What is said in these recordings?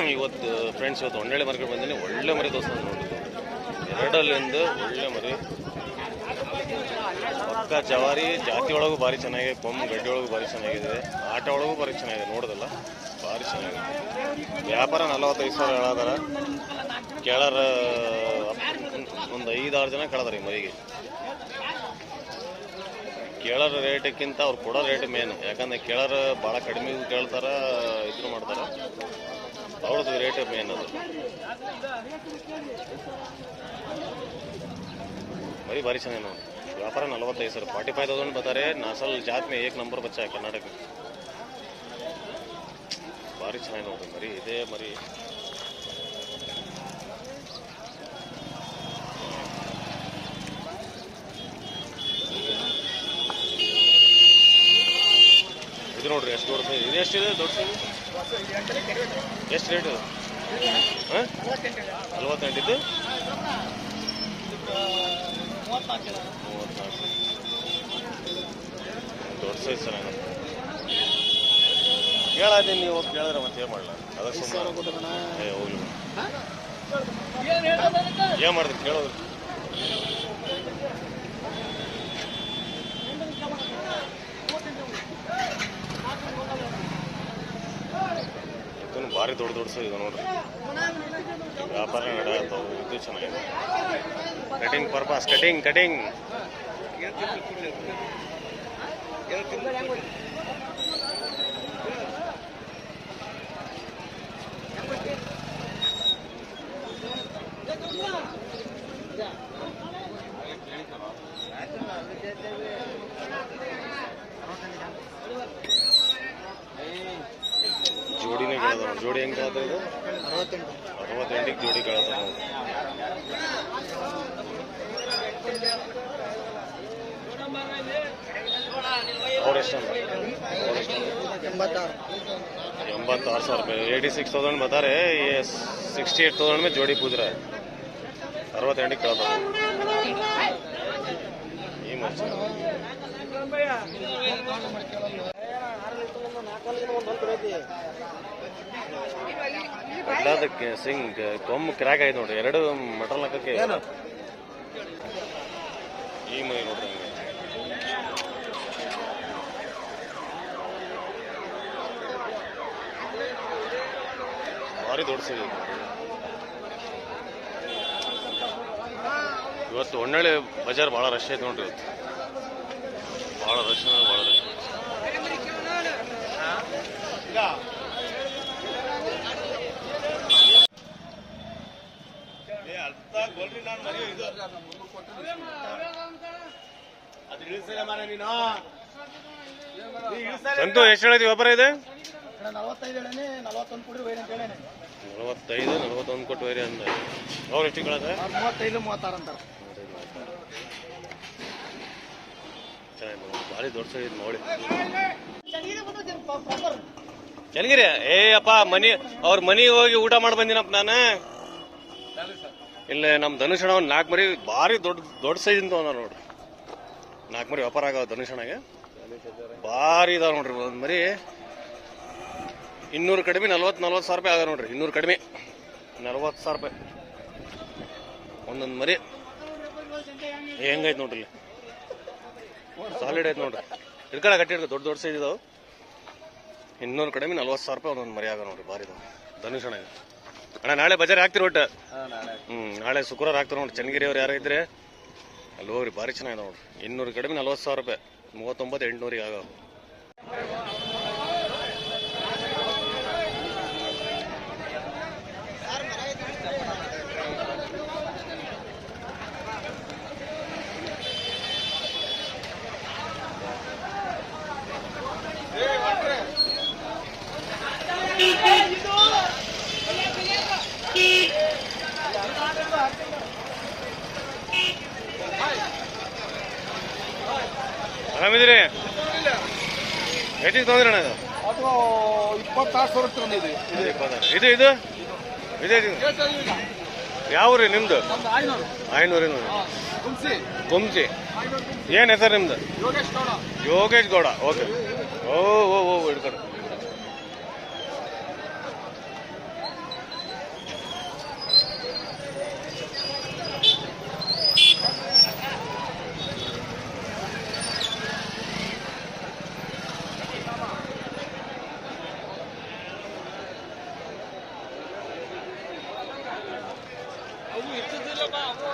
ಇವತ್ತು ಫ್ರೆಂಡ್ಸ್ ಇವತ್ತು ಒಳ್ಳೆ ಮಾರ್ಕೆಟ್ ಬಂದಿನಿ. ಒಳ್ಳೆ ಮರಿ ದೋಸ್ತ ನೋಡಿದ್ದು. ಎರಡಲ್ಲಿಂದ ಒಳ್ಳೆ ಮರಿ. ಪಕ್ಕ ಜವಾರಿ, ಜಾತಿ ಒಳಗೂ ಭಾರಿ ಚೆನ್ನಾಗಿದೆ. ಕೊಂಬ್ ಗಡ್ಡೆ ಒಳಗೂ ಭಾರಿ ಚೆನ್ನಾಗಿದೆ. ಆಟ ಒಳಗೂ ಭಾರಿ ಚೆನ್ನಾಗಿದೆ. ನೋಡೋದಲ್ಲ, ಭಾರಿ ಚೆನ್ನಾಗಿದೆ. ವ್ಯಾಪಾರ ನಲವತ್ತೈದು ಸಾವಿರ ಹೇಳದಾರ. ಕೇಳಾರ, ಒಂದು ಐದಾರು ಜನ ಕೇಳದಾರ ಈ ಮರಿಗೆ. ಕೇಳೋರ ರೇಟಕ್ಕಿಂತ ಅವ್ರು ಕೊಡೋ ರೇಟ್ ಮೇನ್ ಯಾಕಂದ್ರೆ ಕೇಳೋರು ಭಾಳ ಕಡಿಮೆ ಕೇಳ್ತಾರ, ಇದ್ರು ಮಾಡ್ತಾರ. ಅವ್ರದ್ದು ರೇಟ್ ಮೇನ್ ಅದು. ಬರೀ ಭಾರಿ ಚೆನ್ನಾಗಿ ನೋಡಿ. ವ್ಯಾಪಾರ ನಲವತ್ತೈದು ಸರ್ ಫಾರ್ಟಿ ಫೈವ್ ತೌಸಂಡ್ ಬರ್ತಾರೆ. ನಾಸಲ್ ಜಾತ್ಮೆ ಏಕ್ ನಂಬರ್ ಬಚ್ಚ ಕರ್ನಾಟಕ. ಭಾರಿ ಚೆನ್ನಾಗಿ ನೋಡ್ರಿ ಮರಿ. ಇದೇ ಮರಿ. ಇದು ನೋಡ್ರಿ ಎಷ್ಟು ದೊಡ್ಡ ಇದೆ? ಎಷ್ಟಿದೆ? ದೊಡ್ಡ? ಎಷ್ಟು ರೇಟ್ ಹಾಂ? ನಲ್ವತ್ತೆಂಟಿದ್ದು? ಮೂವತ್ತ್ನಾಲ್ಕು ದೊಡ್ಡ ಸೈಜ್ ಸರ್ ಹೇಳಾದೆ ನೀವು ಹೋಗಿ ಕೇಳಿದ್ರೆ ಮತ್ತೆ ಏನು ಮಾಡಲ್ಲ ಅದಕ್ಕೆ ಸುಮ್ಮನೆ ಹೋಗ್ಲಿ. ಏನು ಮಾಡಿದ್ರಿ ಕೇಳೋದು. ಇದನ್ನು ಭಾರಿ ದೊಡ್ಡ ದೊಡ್ಡ ಸೈಜ್ ಇದೆ ನೋಡ್ರಿ. ವ್ಯಾಪಾರ ನಡೆಯತ್ತವು ಇದು ಚೆನ್ನಾಗಿದೆ. ಕಟಿಂಗ್ ಪರ್ಪಸ್, ಕಟಿಂಗ್ ಕಟಿಂಗ್ ಜೋಡಿನೇ ಕೇಳದ ಜೋಡಿ ಹೆಂಗೆ ಕಳತ ಇದು? ಅರವತ್ತೆಂಟಿಗೆ ಜೋಡಿ ಕಳತ ನಾವು ಅವ್ರೆಷ್ಟಂತ ಎಂಬತ್ತಾರು ಸಾವಿರ ರೂಪಾಯಿ. ಏಯ್ಟಿ ಸಿಕ್ಸ್ ತೌಸಂಡ್ ಬತಾರೆ ಸಿಕ್ಸ್ಟಿ ಏಟ್ ತೌಸಂಡ್ ಮೇಲೆ ಜೋಡಿ ಕೂದ್ರೆ ಅರವತ್ತೆಂಟಿಗೆ ಕಳತ ಈ ಮನುಷ್ಯ ನಾಲ್ಕಲ್ಲಿಗೆ ಒಂದು ಅಡ್ಡಾದಕ್ಕೆ ಸಿಂಗ್ ಕೊಮ್ಮ ಕ್ರ್ಯಾಕ್ ಆಯ್ತು ನೋಡ್ರಿ. ಎರಡು ಮಟನ್ ಹಾಕಕ್ಕೆ ಈ ಮೈ ನೋಡ್ರಿ ಹಂಗೆ. ಭಾರಿ ದೊಡ್ಡ ಸಿಗ ಇವತ್ತು ಹೊನ್ನಳ್ಳಿ ಬಜಾರ್ ಭಾಳ ರಶ್ ಐತೆ ನೋಡ್ರಿ ಇವತ್ತು. ಭಾಳ ರಶ್ ಅಂದ್ರೆ ಭಾಳ ರಶ್ ಸಂತು ಎಷ್ಟು ಹೇಳಿದ್ವಿ ವ್ಯಾಪಾರ ಇದೆ? ನಲವತ್ತೈದು ಹೇಳೇನೆ ನಲವತ್ತೊಂದು ಕೊಡಿ ವೈರಿ ಅಂತ ಹೇಳೇನೆ. ನಲವತ್ತೈದು ನಲವತ್ತೊಂದು ಕೊಟ್ಟು ವೈರಿ ಅಂದ. ಅವ್ರು ಎಷ್ಟು ಮೂವತ್ತೈದು ಮೂವತ್ತಾರು ಅಂತಾರೆ. ನೋಡಿ. ಭಾರಿ ದೊಡ್ಡ ಸೈಜ್ ನೋಡಿ. ಚನ್ನಗಿರಿ ಏ ಅಪ್ಪ ಮನಿ ಅವ್ರ ಮನಿಗೆ ಹೋಗಿ ಊಟ ಮಾಡಿ ಬಂದಿನಪ್ಪ ನಾನು. ಇಲ್ಲ ನಮ್ಮ ಧನುಷಣ ಒಂದು ನಾಲ್ಕು ಮರಿ ಭಾರಿ ದೊಡ್ಡ ದೊಡ್ಡ ಸೈಜ್ ಅಂತ ಅವನ ನೋಡ್ರಿ. ನಾಲ್ಕು ಮರಿ ವ್ಯಾಪಾರ ಆಗೋ ಧನುಷಣಗೆ ಭಾರಿ ಇದಾವೆ ನೋಡ್ರಿ ಒಂದು ಮರಿ. ಇನ್ನೂರು ಕಡಿಮೆ ನಲ್ವತ್ತು ನಲ್ವತ್ತು ಸಾವಿರ ರೂಪಾಯಿ ಆಗ ನೋಡ್ರಿ. ಇನ್ನೂರು ಕಡಿಮೆ ನಲ್ವತ್ತು ಸಾವಿರ ರೂಪಾಯಿ. ಒಂದೊಂದು ಮರಿ. ಹೆಂಗೈತೆ ನೋಡ್ರಿ ಸಾಲಿಡ್ ಐತೆ ನೋಡ್ರಿ. ಹಿಡ್ಕೊಳ ಹಿಡ್ಕೊ ದೊಡ್ಡ ದೊಡ್ಡ ಸೈಜ್ ಇದಾವೆ. ಇನ್ನೂರು ಕಡಿಮೆ ನಲ್ವತ್ತು ಸಾವಿರ ರೂಪಾಯಿ ಒಂದೊಂದು ಮರಿ ಆಗ ನೋಡ್ರಿ. ಭಾರಿ ಇದಾವೆ. ಧನುಷಣ ಅಣ್ಣ ನಾಳೆ ಬಜಾರ್ ಹಾಕ್ತಿರ ಒಟ್ಟು? ಹ್ಞೂ ನಾಳೆ ಶುಕ್ರವಾರ ಹಾಕ್ತಾರೆ ನೋಡ್ರಿ. ಚನ್ನಗಿರಿ ಅವ್ರು ಯಾರು ಇದ್ರೆ ಅಲ್ಲಿ ಹೋಗ್ರಿ ಭಾರಿ ಚೆನ್ನಾಗಿದೆ ನೋಡ್ರಿ. ಇನ್ನೂರು ಕಡಿಮೆ ನಲ್ವತ್ತು ಸಾವಿರ ರೂಪಾಯಿ. ಮೂವತ್ತೊಂಬತ್ತು ಎಂಟುನೂರಿಗೆ ಆಗ ಆರಾಮಿದ್ದೀರಿ ಎಷ್ಟಿಗೆ ತೊಂದ್ರೆ ಅಣ್ಣ ಇದು? ಅದು ಇಪ್ಪತ್ತಾರು ಸಾವಿರ ತಂದಿದೆ. ಇದು ಇದು? ಇದು ಇದೆ ಯಾವ ರೀ ನಿಮ್ದು? ನಮ್ದು ಐನೂರು ಐನೂರಿನ ಕುಂಸಿ. ಏನು ಹೆಸರು ನಿಮ್ದು? ಯೋಗೇಶ್ ಗೌಡ. ಯೋಗೇಶ್ ಗೌಡ. ಓಕೆ. ಓ ಓ ಓ ಹಿಡ್ಕೊಂಡು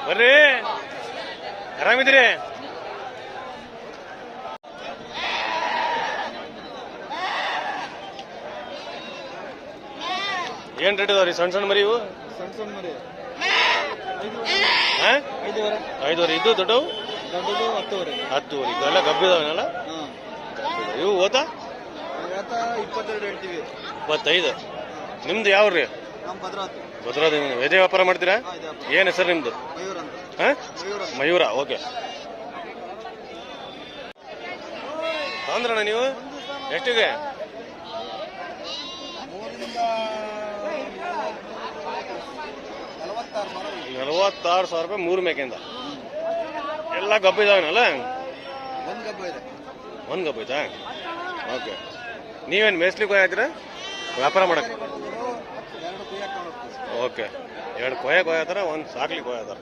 ಬರ್ರಿ ಆರಾಮಿದ್ದೀರಿ? ಏನ್ ರೇಟ್ ಇದಾವ್ರಿ? ಸಣ್ಣ ಸಣ್ಣ ಮರಿ ಇವು? ಸಣ್ಣ ಸಣ್ಣ ಮರಿ. ಹಾ? ಐದುವರೆ. ಐದುವರೆ. ಇದ್ದು ದೊಡ್ಡವು? ದೊಡ್ಡದು ಹತ್ತುವರೆ. ಹತ್ತುವರೆ. ಇದೆಲ್ಲ ಗಬ್ಬಿದಾವನಲ್ಲ ಇವು ಓತಾ? ಇಪ್ಪತ್ತೆರಡು ಹೇಳ್ತೀವಿ. ಇಪ್ಪತ್ತೈದು. ನಿಮ್ದು ಯಾವ್ರಿ? ಭದ್ರಾದ ವೇದೆ ವ್ಯಾಪಾರ ಮಾಡ್ತೀರಾ? ಏನು ಇದೆ ಏನ್ ಹೆಸರು ನಿಮ್ದು? ಮಯೂರ್ ಓಕೆ ಅಂದ್ರಣ್ಣ ನೀವು? ಎಷ್ಟಿದೆ? ನಲವತ್ತಾರು ಸಾವಿರ ರೂಪಾಯಿ ಮೂರು ಮೇಕೆಯಿಂದ. ಎಲ್ಲ ಗಬ್ಬ ಇದಾವನಲ್ಲ? ಒಂದು ಗಬ್ಬ ಇದೆ. ಒಂದು ಗಬ್ಬ ಐತಾ ಓಕೆ ನೀವೇನು ಮೇಸ್ಲಿಕ್ಕೆ ಹೋಗ್ತೀರಾ ವ್ಯಾಪಾರ ಮಾಡಕ್ಕೆ ಓಕೆ ಎರಡು ಕೊಯ್ಯಕ್ಕೆ ಹೋಗ್ತಾರ ಒಂದು ಸಾಕ್ಲಿಕ್ಕೆ ಹೋಗ್ತಾರ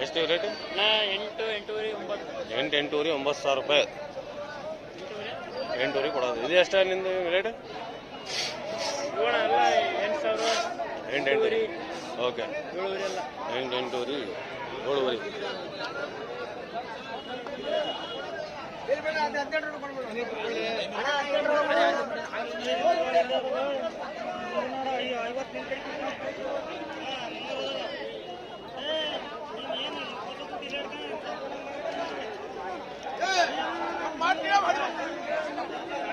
ಎಷ್ಟು ರೇಟ್ ಎಂಟು ಎಂಟೂರಿ ಒಂಬತ್ತು. ಎಂಟು ಎಂಟೂವರೆ ಒಂಬತ್ತು ಸಾವಿರ ರೂಪಾಯಿ. ಎಂಟೂರಿ ಕೊಡೋದು. ಇದು ಎಷ್ಟು ನಿಂದು ರೇಟ್ ಎಂಟು ಎಂಟೂರಿ ಸಾವಿರ. ಎಂಟು ಎಂಟೂರಿ ಓಕೆ. ಹದಿನೆಂಟು ರೂಪಾಯಿ ಎಂಟೂವರೆ ಏಳುವರೆ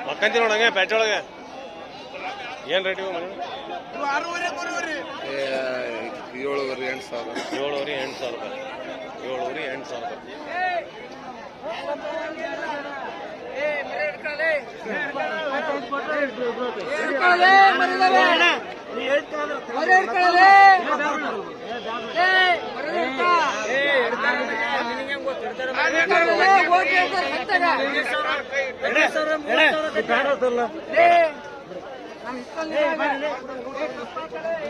ಮಕ್ಕಂತಿ ನೋಡಂಗೆ ಪ್ಯಾಟ್ ಒಳಗೆ ಏನು ರೇಟ್ ಇವು ಮನೆ ಏಳುವರೆ ಎಂಟು ಸಾವಿರ ಏಳುವರೆ ಎಂಟು ಸಾವಿರ ರೂಪಾಯಿ ಏಳುವರೆ ಎಂಟು ಸಾವಿರ ರೂಪಾಯಿ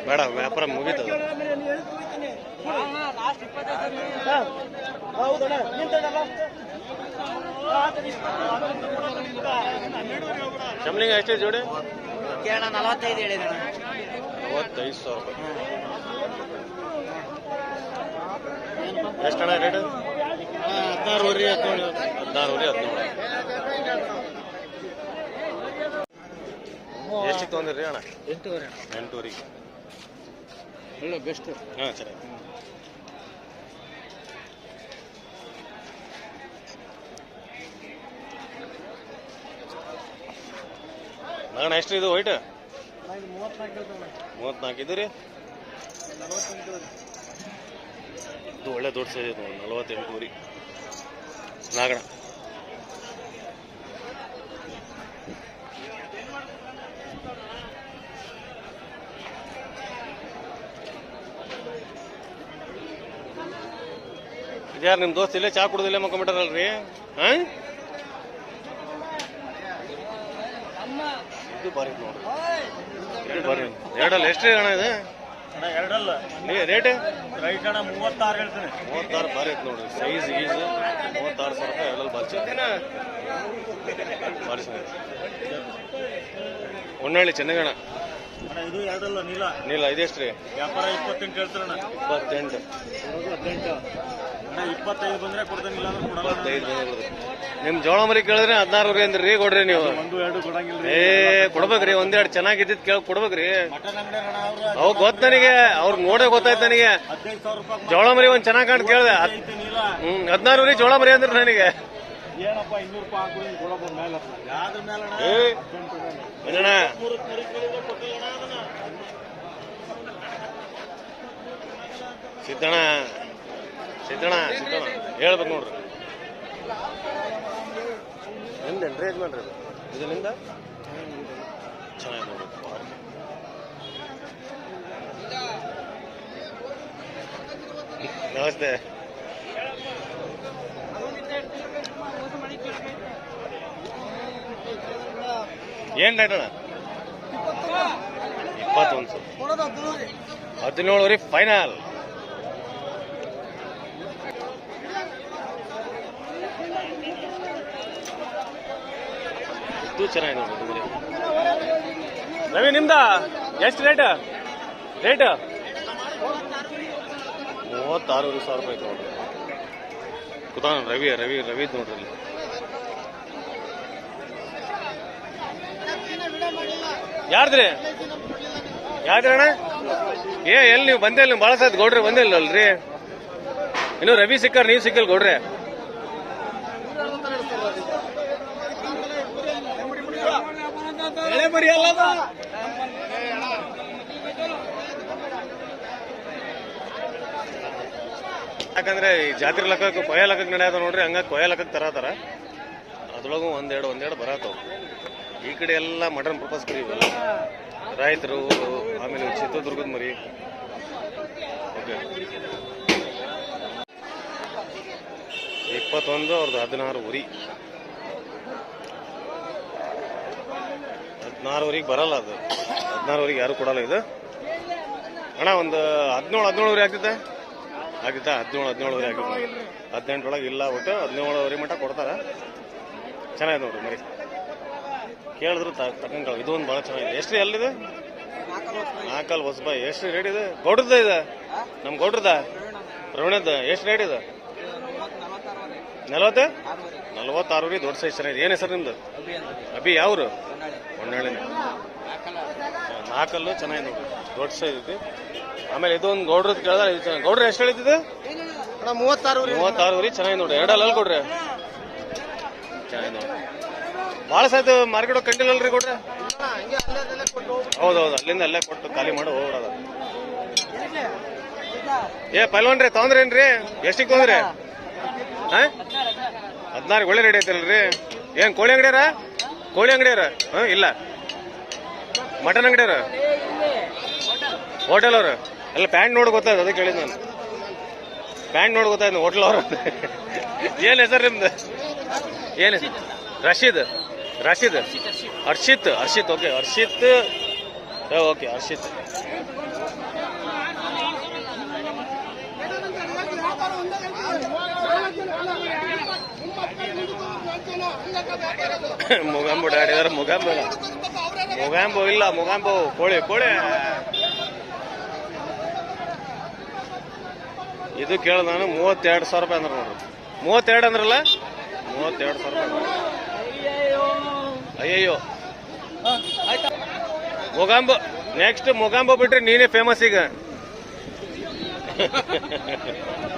ಬೇಡ ವ್ಯಾಪಾರ ಮುಗೀತದ. ಶಮ್ಲಿಂಗ ಎಷ್ಟೇ ಜೋಡಿ? ಕೇಳ ನಲವತ್ತೈದು ಹೇಳಿದೆ ಮೂವತ್ತೈದು ಸಾವಿರ. ರೂಪಾಯಿ ಎಷ್ಟಣ್ಣ ರೇಟ್ ಹದಿನಾರುವರೆ ಹದಿನೇಳು. ಹದಿನಾರುವರೆ ಹದಿನೇಳು ಎಷ್ಟು ತೊಗೊಂಡಿರಿ ಅಣ್ಣ? ಎಂಟೂವರೆ ಒಳ್ಳೆ ಬೆಸ್ಟ್ ಹಾಂ ಸರಿ. ನಾನು ಎಷ್ಟು ಇದು ವೈಟ್ ಮೂವತ್ನಾಲ್ಕು ಇದು ರೀ ಇದು ಒಳ್ಳೆ ದೊಡ್ಡ ಸೈಜ್ ನೋಡಿ ನಲವತ್ತೆಂಟು ಊರಿ. ನಾಗಣ ಯಾರು ನಿಮ್ಮ ದೋಸ್ತ ಇಲ್ಲೇ ಚಾ ಕುಡ್ದಿಲ್ಲೇ ಮಕ್ಕೊಂಬಿಟ್ಟಾರಲ್ರಿ ಹಾಂ? ಇದು ಬಾರಿ ಐತೆ ನೋಡ್ರಿ ಇದು ಬಾರಿ ಎರಡಲ್ಲ ಎಷ್ಟು ರೀ ಅಣ್ಣ ಇದು? ಅಣ್ಣ ಎರಡಲ್ಲ. ನೀ- ರೇಟ್ ರೈಟ್ ಅಣ್ಣ ಮೂವತ್ತಾರು ಹೇಳ್ತಾನೆ. ಮೂವತ್ತಾರು ಬಾರಿ ಐತೆ ನೋಡ್ರಿ. ಸೈಜ್ ಈಜ್ ಮೂವತ್ತಾರು ಸಾವಿರ ರೂಪಾಯಿ ಎಲ್ಲ ಬಾರಿ ಬಾರಿ ಚೆನ್ನಾಗಿ ಹೊನ್ನಳ್ಳಿ ಚೆನ್ನಗಣ. ಅಣ್ಣ ಇದು ಎರಡಲ್ಲ ನೀಲ. ನೀಲ ಇದೆಷ್ಟು ರೀ ವ್ಯಾಪಾರ ಇಪ್ಪತ್ತೆಂಟು ಹೇಳ್ತಾರಣ್ಣ ಇಪ್ಪತ್ತೆಂಟು. ಹದಿನೆಂಟು ಅಣ್ಣ ಇಪ್ಪತ್ತೈದು ಬಂದ್ರೆ ಕೊಡ್ತಾನೆ ಇಲ್ಲ ಅಂದ್ರೆ ಕೊಡಲ್ಲ. ಇಪ್ಪತ್ತೈದು ಬಂದಿರೋದು ನಿಮ್ಮ ಜೋಳ ಮರಿ ಕೇಳಿದ್ರೆ ಹದಿನಾರು ಅಂದ್ರಿ ರೀ ಕೊಡ್ರಿ ನೀವು. ಒಂದು ಎರಡು ಕೊಡಂಗಿಲ್ಲ ಏ ಕೊಡ್ಬೇಕ್ರಿ ಒಂದೆರಡು ಚೆನ್ನಾಗಿದ್ದಿದ್ ಕೇಳಿ ಕೊಡ್ಬೇಕ್ರಿ. ಅವ್ ಗೊತ್ತ ನನಗೆ ಅವ್ರ ನೋಡೇ ಗೊತ್ತಾಯ್ತು ನನಗೆ. ರೂಪಾಯಿ ಜೋಳ ಮರಿ ಒಂದ್ ಚೆನ್ನಾಗಿ ಕಾಣ್ ಕೇಳ್ದೆ. ಹ್ಮ್ ಹದಿನಾರು ರೀ ಜೋಳ ಮರಿ ಅಂದ್ರೆ ನನಗೆ. ರೂಪಾಯಿ ಸಿದ್ದಣ್ಣ ಸಿದ್ದಣ್ಣ ಸಿದ್ದಣ್ಣ. ಹೇಳ್ಬೇಕು ನೋಡ್ರಿ. ನಿಮ್ದೇನ್ರಿ ಯಜಮಾನ್ರಿ ಇದು ಇದರಿಂದ ಚೆನ್ನಾಗಿ ನೋಡ್ರಿ ನಮಸ್ತೆ. ಏನ್ ರೇಟ್ ಅಣ್ಣ? ಇಪ್ಪತ್ತೊಂದು. ಹದಿನೇಳು ಹದಿನೇಳುವರೆ ಫೈನಲ್ ಇದು ಚೆನ್ನಾಗಿದೆ ನೋಡಿ ರವಿ, ನಿಮ್ದ? ಎಷ್ಟು ರೇಟ್ ರೇಟ್ ಮೂವತ್ತಾರು ಸಾವಿರ ರೂಪಾಯಿ ನೋಡ್ರಿ. ಕುತಾನ ರವಿ ರವಿ ರವಿ ನೋಡ್ರಿ ಯಾರ್ದ್ರಿ? ಯಾರ್ದ್ರಿ ಅಣ್ಣ? ಏ, ಎಲ್ಲಿ ನೀವು ಬಂದೇ ಇಲ್ಲ ಭಾಳ ಸಾತ್ ಗೌಡ್ರಿ ಬಂದೇ ಅಲ್ರಿ. ಇನ್ನು ರವಿ ಸಿಕ್ಕಾರ, ನೀವು ಸಿಕ್ಕಲ್ ಗೌಡ್ರೆ. ಯಾಕಂದ್ರೆ ಈ ಜಾತ್ರೆ ಲಕ್ಕಕ್ಕೆ ಕೊಯ ಲಕ್ಕಕ್ಕೆ ನಡೆಯದ ನೋಡ್ರಿ, ಹಂಗ ಕೊಯ ಲೆಕ್ಕಕ್ಕೆ ತರತಾರ ಅದ್ರೊಳಗು ಒಂದೆರಡು ಒಂದೆರಡು ಬರತಾವ ಈ ಕಡೆ ಎಲ್ಲ ಮಟನ್ ಪರ್ಪಸ್ ಕರಿ ಇವೆಲ್ಲ. ರೈತರು, ಆಮೇಲೆ ಚಿತ್ರದುರ್ಗದ ಮರಿ. ಓಕೆ ಇಪ್ಪತ್ತೊಂದು, ಅವ್ರದ್ದು ಹದಿನಾರು ಉರಿ. ಹದಿನಾರುವರೆಗೆ ಬರಲ್ಲ ಅದು. ಹದಿನಾರುವರೆಗೆ ಯಾರು ಕೊಡಲ್ಲ ಇದು. ಅಣ್ಣ, ಒಂದು ಹದಿನೇಳು, ಹದಿನೇಳುವರೆ ಆಗ್ತೈತೆ ಆಗಿತ್ತಾ ಹದಿನೇಳು, ಹದಿನೇಳುವರೆ ಆಗಿತ್ತು ಹದಿನೆಂಟರೊಳಗೆ ಇಲ್ಲ ಒಟ್ಟು, ಹದಿನೇಳುವರೆ ಮಟ್ಟ ಕೊಡ್ತಾರೆ. ಚೆನ್ನಾಗಿದೆ ನೋಡ್ರಿ, ಮರಿ. ಕೇಳಿದ್ರು ತಗೊಂಡ್ಗಳು ಇದು ಒಂದು ಭಾಳ ಚೆನ್ನಾಗಿದೆ. ಎಷ್ಟು ಎಲ್ಲಿದೆ ನಾಲ್ಕಲ್ಲಿ ಹೊಸಬಾಯಿ ಎಷ್ಟು ರೇಟ್ ಇದೆ? ಗೌಡ್ರದ ಇದೆ? ನಮ್ಮ ಗೌಡ್ರದ ರವಣದ ಎಷ್ಟು ರೇಟ್ ಇದೆ? ನಲವತ್ತು? ನಲವತ್ತಾರು ರೀ ದೊಡ್ಡ ಸೈಜ್ ಚೆನ್ನಾಗಿದೆ. ಏನು ಹೆಸರು ನಿಮ್ದು? ಅಭಿ ಯಾವ್ರು? ಹೊನ್ನಾಳಿನ ನಾಲ್ಕಲ್ಲು ಚೆನ್ನಾಗಿ ನೋಡ್ರಿ ದೊಡ್ಡ ಸೈಜ್ ಐತಿ. ಆಮೇಲೆ ಇದೊಂದು ಗೌಡ್ರದ್ ಕೇಳಿದ್ರೆ ಇದು ಚೆನ್ನಾಗಿ ಗೌಡ್ರ ಎಷ್ಟು ಹೇಳಿದ್ದು ಮೂವತ್ತಾರು ಮೂವತ್ತಾರು ರೀ ಚೆನ್ನಾಗಿ ನೋಡಿ. ಎರಡಲ್ಲ ಕೊಡ್ರಿ. ಚೆನ್ನಾಗಿ ನೋಡ್ರಿ ಭಾಳ ಸಹ ಮಾರ್ಕೆಟ್ ಕಂಟಿಲ್ಲ ಅಲ್ರಿ ಕೊಡ್ರಿ ಹೌದೌದು ಅಲ್ಲಿಂದ ಅಲ್ಲೇ ಕೊಟ್ಟು ಖಾಲಿ ಮಾಡಿ ಹೋಗ್ಬಿಡೋದ. ಏ ಪಲ್ವನ್ರಿ ತೊಂದ್ರೇನ್ರಿ ಎಷ್ಟಿಗೆ ತೊಂದ್ರೆ ಹಾಂ? ಹದಿನಾರು ಒಳ್ಳೆ ರೆಡಿ ಐತಲ್ರಿ. ಏನ್ ಕೋಳಿ ಅಂಗಡಿಯಾರ ಕೋಳಿ ಅಂಗಡಿಯವ್ರ? ಹಾ, ಇಲ್ಲ. ಮಟನ್ ಅಂಗಡಿಯವ್ರ? ಹೋಟೆಲ್ ಅವ್ರು? ಎಲ್ಲ ಪ್ಯಾಂಟ್ ನೋಡಿ ಗೊತ್ತಾಯ್ತು, ಅದಕ್ಕೆ ಹೇಳಿದ್ ನಾನು. ಪ್ಯಾಂಟ್ ನೋಡಿ ಗೊತ್ತಾಯ್ತು ಹೋಟೆಲ್ ಅವ್ರು ಏನ್ ಹೆಸರು ನಿಮ್ದು? ಏನ್ ಹೆಸರು? ರಶೀದ್. ರಶೀದ್? ಹರ್ಷಿತ್ ಹರ್ಷಿತ್ ಓಕೆ ಹರ್ಷಿತ್. ಓಕೆ ಹರ್ಷಿತ್. ಮುಗಾಂಬು ಡಾಡಿದಾರ ಮುಗಾಂಬು ಮುಗಾಂಬು ಇಲ್ಲ ಮುಗಾಂಬು ಕೋಳಿ ಕೋಳಿ ಇದು ಕೇಳ ನಾನು ಮೂವತ್ತೆರಡು ಸಾವಿರ ರೂಪಾಯಿ ಅಂದ್ರೆ ನೋಡ್ರಿ. ಮೂವತ್ತೆರಡು ಅಂದ್ರಲ್ಲ? ಮೂವತ್ತೆರಡು ಸಾವಿರ ರೂಪಾಯಿ ಅಯ್ಯಯ್ಯೋ. ಮೊಗಾಂಬು ನೆಕ್ಸ್ಟ್ ಮೊಗಾಂಬು ಬಿಟ್ರೆ ನೀನೇ ಫೇಮಸ್ ಈಗ.